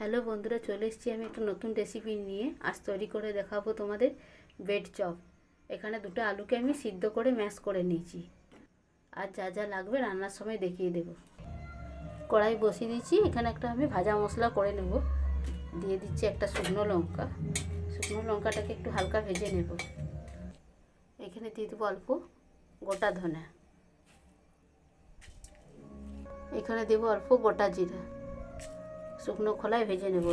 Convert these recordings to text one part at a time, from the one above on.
Hello বন্ধুরা, চলে এসেছি আমি একটা নতুন রেসিপি নিয়ে। আজ তৈরি করে দেখাবো তোমাদের বেড চপ এখানে দুটো আলুকে আমি সিদ্ধ করে ম্যাশ করে নিয়েছি। আর যা যা লাগবে রান্নার সময় দেখিয়ে দেব। কড়াই বসিয়ে দিয়েছি এখানে একটা আমি ভাজা মশলা করে নেব। দিয়ে দিচ্ছি একটা শুকনো লঙ্কা। শুকনো লঙ্কাটাকে একটু হালকা ভেজে নেব। এখানে দিয়ে দেবো অল্প গোটা ধনে। এখানে দেবো অল্প গোটা জিরা। শুকনো খোলায় ভেজে নেব।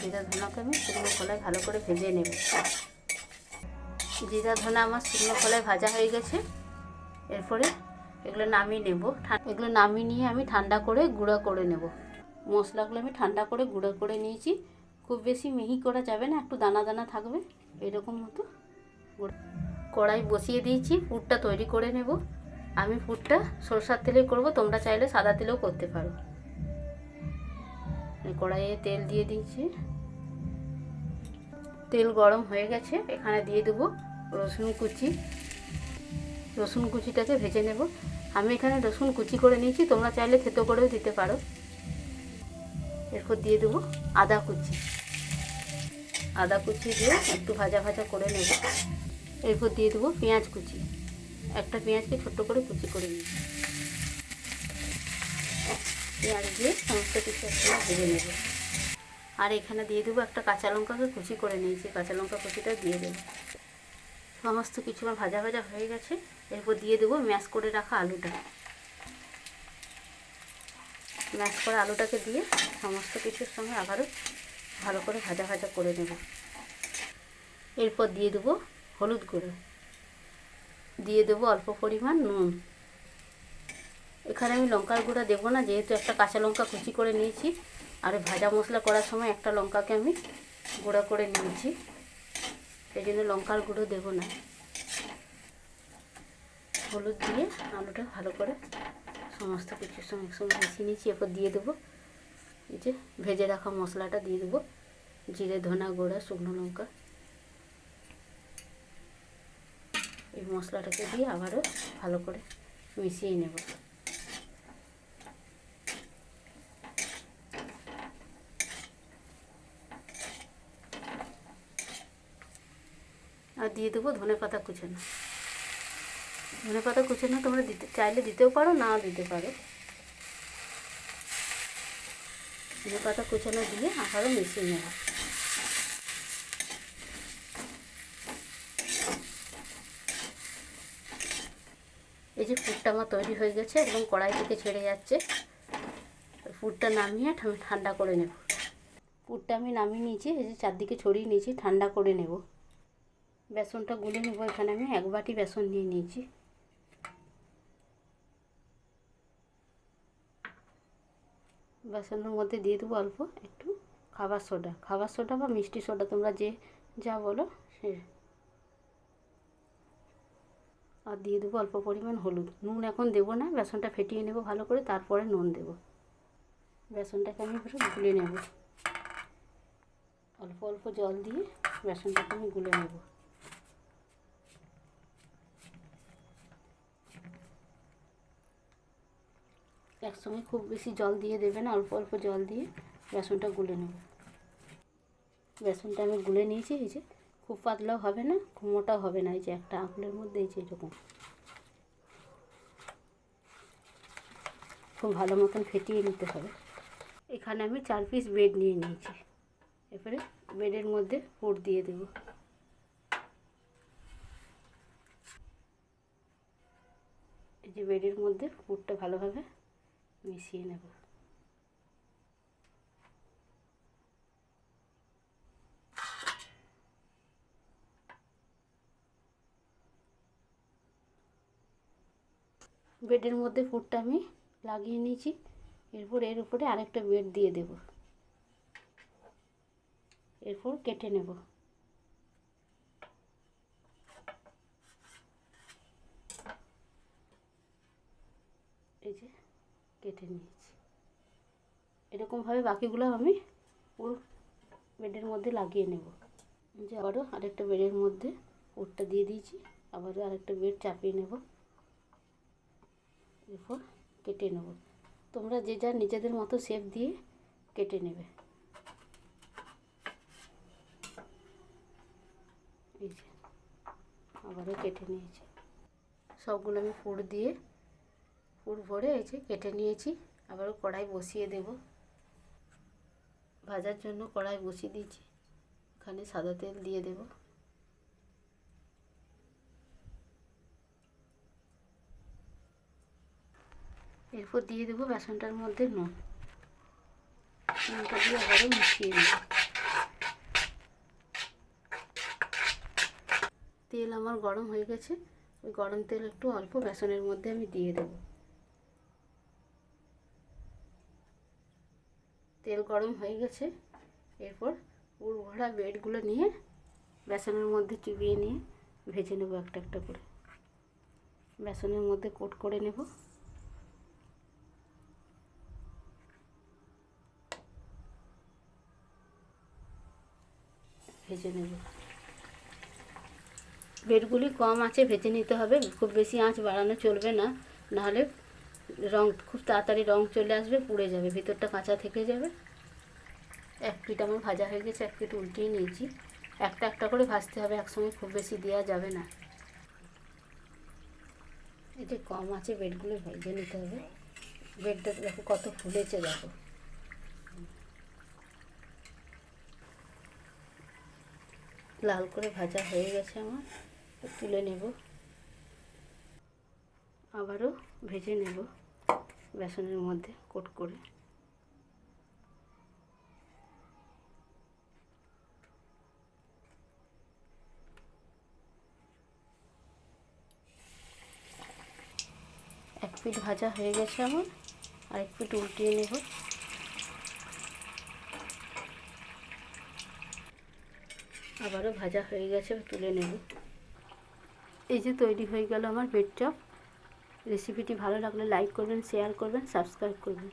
জিরা ধনাকে আমি শুকনো খোলায় ভালো করে ভেজে নেব। জিরা ধনা আমার শুকনো খোলায় ভাজা হয়ে গেছে। এরপরে এগুলো নামিয়ে নেব। এগুলো নামিয়ে নিয়ে আমি ঠান্ডা করে গুঁড়ো করে নেব। মশলাগুলো আমি ঠান্ডা করে গুঁড়ো করে নিয়েছি। খুব বেশি মিহি করা যাবে না, একটু দানা দানা থাকবে। এরকম মতো কড়াই বসিয়ে দিয়েছি, পুরটা তৈরি করে নেব। আমি পুরটা সরষার তেলে করব, তোমরা চাইলে সাদা তেলেও করতে পারো। কড়াইয়ে তেল দিয়ে দিয়েছি। তেল গরম হয়ে গেছে, এখানে দিয়ে দেবো রসুন কুচি। রসুন কুচিটাকে ভেজে নেব। আমি এখানে রসুন কুচি করে নিয়েছি, তোমরা চাইলে থেতো করেও দিতে পারো। এরপর দিয়ে দেবো আদা কুচি। আদা কুচি দিয়ে একটু ভাজা ভাজা করে নেব। এরপর দিয়ে দেবো পেঁয়াজ কুচি। একটা পেঁয়াজকে ছোট্ট করে কুচি করে নিই। পেঁয়াজ দিয়ে সমস্ত কিছু একসঙ্গে ভেজে নেব। আর এখানে দিয়ে দেবো একটা কাঁচা লঙ্কাকে কুচি করে নিয়েছি কাঁচা লঙ্কা কুচিটা দিয়ে দেবো। সমস্ত কিছু আমার ভাজা ভাজা হয়ে গেছে। এরপর দিয়ে দেবো ম্যাশ করে রাখা আলুটা। ম্যাশ করা আলুটাকে দিয়ে সমস্ত কিছুর সঙ্গে আবারও ভালো করে ভাজা ভাজা করে নেব। এরপর দিয়ে দেবো হলুদ গুঁড়ো। দিয়ে দেবো অল্প পরিমাণ নুন। এখানে আমি লঙ্কার গুঁড়া দেবো না, যেহেতু একটা কাঁচা লঙ্কা কুচি করে নিয়েছি, আর ভাজা মশলা করার সময় একটা লঙ্কাকে আমি গুঁড়ো করে নিয়েছি। সেই জন্য লঙ্কার গুঁড়ো দেবো না। হলুদ দিয়ে আলুটা ভালো করে সমস্ত কিছুর সঙ্গে একসঙ্গে মিশিয়ে নিয়েছি, এরপর দিয়ে দেবো এই যে ভেজে রাখা মশলাটা দিয়ে দেবো। জিরে, ধনা গোড়া, শুকনো লঙ্কা। এই মশলাটাকে দিয়ে আবারও ভালো করে মিশিয়ে নেব। আর দিয়ে দেবো ধনে পাতা কুচানো। ধনে পাতা কুচানো তোমরা দিতে, চাইলে দিতেও পারো না দিতে পারো। ধনে পাতা কুচানো দিয়ে আবারও মিশিয়ে নেওয়া এই যে ফুডটা আমার তৈরি হয়ে গেছে একদম কড়াই থেকে ছেড়ে যাচ্ছে। ফুডটা নামিয়ে ঠান্ডা করে নেব। পুরটা আমি নামিয়ে নিয়েছি, এই যে চারদিকে ছড়িয়ে নিয়েছি, ঠান্ডা করে নেব। বেসনটা গুলে নেব, এখানে আমি এক বাটি বেসন নিয়ে নিয়েছি। বেসনের মধ্যে দিয়ে দেবো অল্প একটু খাবার সোডা। খাবার সোডা বা মিষ্টি সোডা, তোমরা যে, যা বলো সে আর দিয়ে দেবো অল্প পরিমাণ হলুদ। নুন এখন দেবো না, বেসনটা ফেটিয়ে নেব ভালো করে, তারপরে নুন দেবো। বেসনটাকে আমি পুরো গুলে নেব। অল্প অল্প জল দিয়ে বেসনটাকে আমি গুলে নেব। একসঙ্গে খুব বেশি জল দিয়ে দেবে না, অল্প অল্প জল দিয়ে বেসনটা গুলে নেব। বেসনটা আমি গুলে নিয়েছি, এই যে খুব পাতলাও হবে না, খুব মোটাও হবে না, এই যে একটা আঙুলের মধ্যে, এই যে এরকম। খুব ভালো মতন ফেটিয়ে নিতে হবে। এখানে আমি চার পিস বেড নিয়ে নিয়েছি। এরপরে বেডের মধ্যে পুর দিয়ে দেব। এই যে বেডের মধ্যে পুরটা ভালোভাবে মিশিয়ে নেব। বেডের মধ্যে ফুটটা আমি লাগিয়ে নিয়েছি। এরপর এর উপরে আরেকটা বেড দিয়ে দেব। এরপর কেটে নেব। এই যে কেটে নিয়েছি। এরকমভাবে বাকিগুলো আমি পুরো বেডের মধ্যে লাগিয়ে নেব। যে আবারও আরেকটা বেডের মধ্যে পুরটা দিয়ে দিয়েছি। আবারও আরেকটা বেড চাপিয়ে নেব। এরপর কেটে নেব। তোমরা যে যার নিজেদের মতো শেপ দিয়ে কেটে নেবে। এই যে, আবারও কেটে নিয়েছি। সবগুলো আমি পুর দিয়ে, পুর ভরে এই যে কেটে নিয়েছি। আবারও কড়াই বসিয়ে দেব। ভাজার জন্য কড়াই বসিয়ে দিয়েছি। এখানে সাদা তেল দিয়ে দেব। এরপর দিয়ে দেবো বেসনটার মধ্যে নুন। নুনটা দিয়ে আবারও মিশিয়ে নেব। তেল আমার গরম হয়ে গেছে। ওই গরম তেল একটু অল্প বেসনের মধ্যে আমি দিয়ে দেব। তেল গরম হয়ে গেছে। এরপর পুর ভরা বেডগুলো নিয়ে বেসনের মধ্যে চুবিয়ে নিয়ে ভেজে নেব একটা একটা করে। বেসনের মধ্যে কোট করে নেব। ভেজে নেব। বেডগুলি কম আঁচে ভেজে নিতে হবে। খুব বেশি আঁচ বাড়ানো চলবে না। নাহলে রং, খুব তাড়াতাড়ি রং চলে আসবে, পুড়ে যাবে, ভিতরটা কাঁচা থেকে যাবে। এক পিঠ আমার ভাজা হয়ে গেছে, এক পিঠ উল্টিয়ে নিয়েছি। একটা একটা করে ভাজতে হবে, একসঙ্গে খুব বেশি দেওয়া যাবে না। যে কম আছে, বেডগুলো ভেজে নিতে হবে। বেডটা দেখো কত ফুলেছে, দেখো। লাল করে ভাজা হয়ে গেছে আমার তুলে নেব। আবারও ভেজে নেব বেসনের মধ্যে কোট করে। এক পিঠ ভাজা হয়ে গেছে আমার, আর এক পিঠ উল্টিয়ে নেব। আবারও ভাজা হয়ে গেছে তুলে নেব। এই যে তৈরি হয়ে গেল আমার বেড চপ রেসিপিটি ভালো লাগলে লাইক করবেন শেয়ার করবেন সাবস্ক্রাইব করবেন।